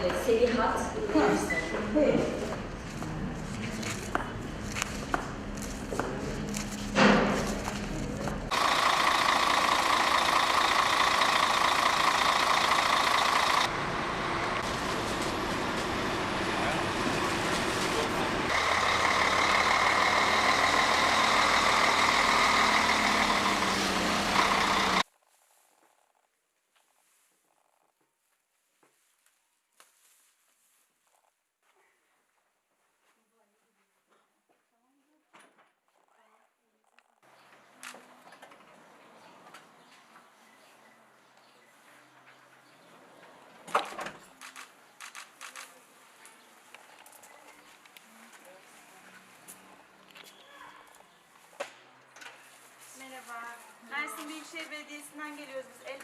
Evet, seri hat. Evet. Büyükşehir Belediyesi'nden geliyoruz biz. El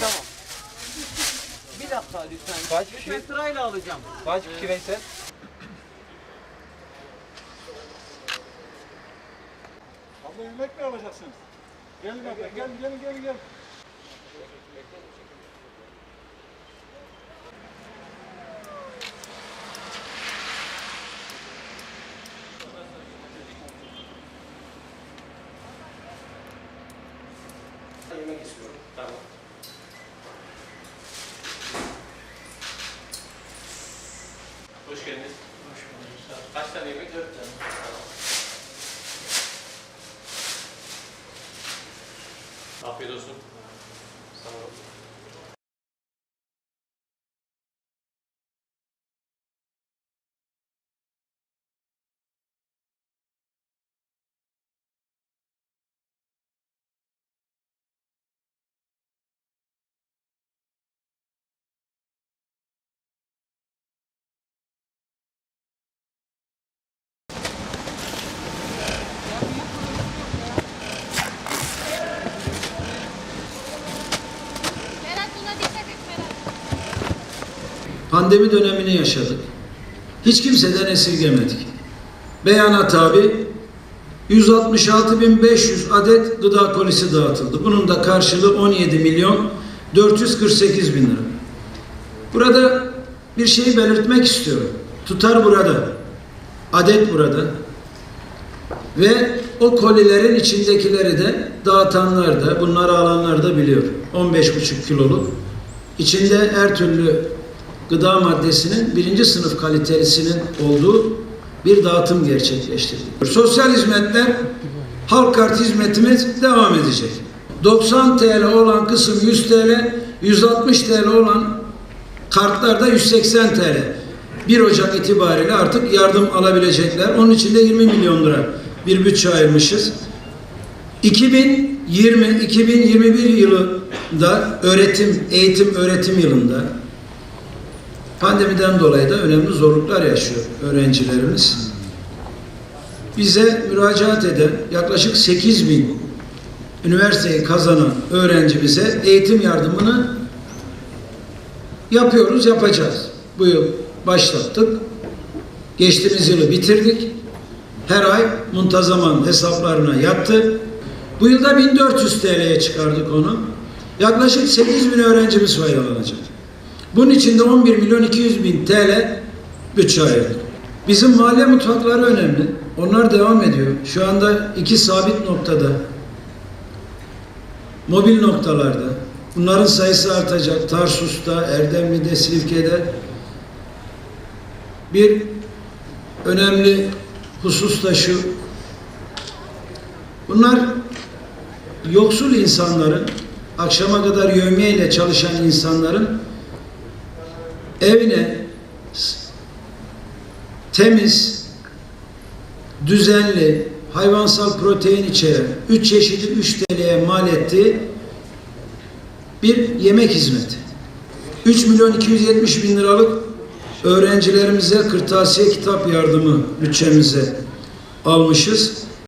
Tamam. Bir dakika lütfen. Kaç Lütfen sırayla alacağım. Kaç kişi Veysel? Abla yemek mi alacaksınız? Gelin abla, gel, gelin, gelin, gel. Yemek istiyorum. Tamam. Hoş geldiniz. Hoş bulduk. Kaç tane yemek? Dört tane. Afiyet olsun. Sağ olun. Pandemi dönemini yaşadık. Hiç kimseden esirgemedik. Beyana tabi 166.500 adet gıda kolisi dağıtıldı. Bunun da karşılığı 17 milyon 448 bin lira. Burada bir şeyi belirtmek istiyorum. Tutar burada. Adet burada. Ve o kolilerin içindekileri de dağıtanlar da bunları alanlar da biliyor. 15,5 kiloluk. İçinde her türlü gıda maddesinin birinci sınıf kalitesinin olduğu bir dağıtım gerçekleştirdik. Sosyal hizmetler halk kart hizmetimiz devam edecek. 90 TL olan kısım 100 TL, 160 TL olan kartlarda 180 TL. 1 Ocak itibariyle artık yardım alabilecekler. Onun için de 20 milyon lira bir bütçe ayırmışız. 2020-2021 yılında öğretim, eğitim öğretim yılında pandemiden dolayı da önemli zorluklar yaşıyor öğrencilerimiz. Bize müracaat eden yaklaşık 8 bin üniversiteyi kazanan öğrenci bize eğitim yardımını yapıyoruz, yapacağız. Bu yıl başlattık. Geçtiğimiz yılı bitirdik. Her ay muntazaman hesaplarına yattı. Bu yılda 1400 TL'ye çıkardık onu. Yaklaşık 8 bin öğrencimiz faydalanacak. Bunun için de 11 milyon 200 bin TL bütçe ayırdık. Bizim mahalle mutfakları önemli. Onlar devam ediyor. Şu anda iki sabit noktada, mobil noktalarda. Bunların sayısı artacak. Tarsus'ta, Erdemli'de, Silifke'de. Bir önemli husus da şu. Bunlar yoksul insanların, akşama kadar yövmiye ile çalışan insanların evine temiz, düzenli, hayvansal protein içeren, üç çeşidi 3 TL'ye mal ettiği bir yemek hizmeti. 3 milyon 270 bin liralık öğrencilerimize kırtasiye kitap yardımı bütçemize almışız.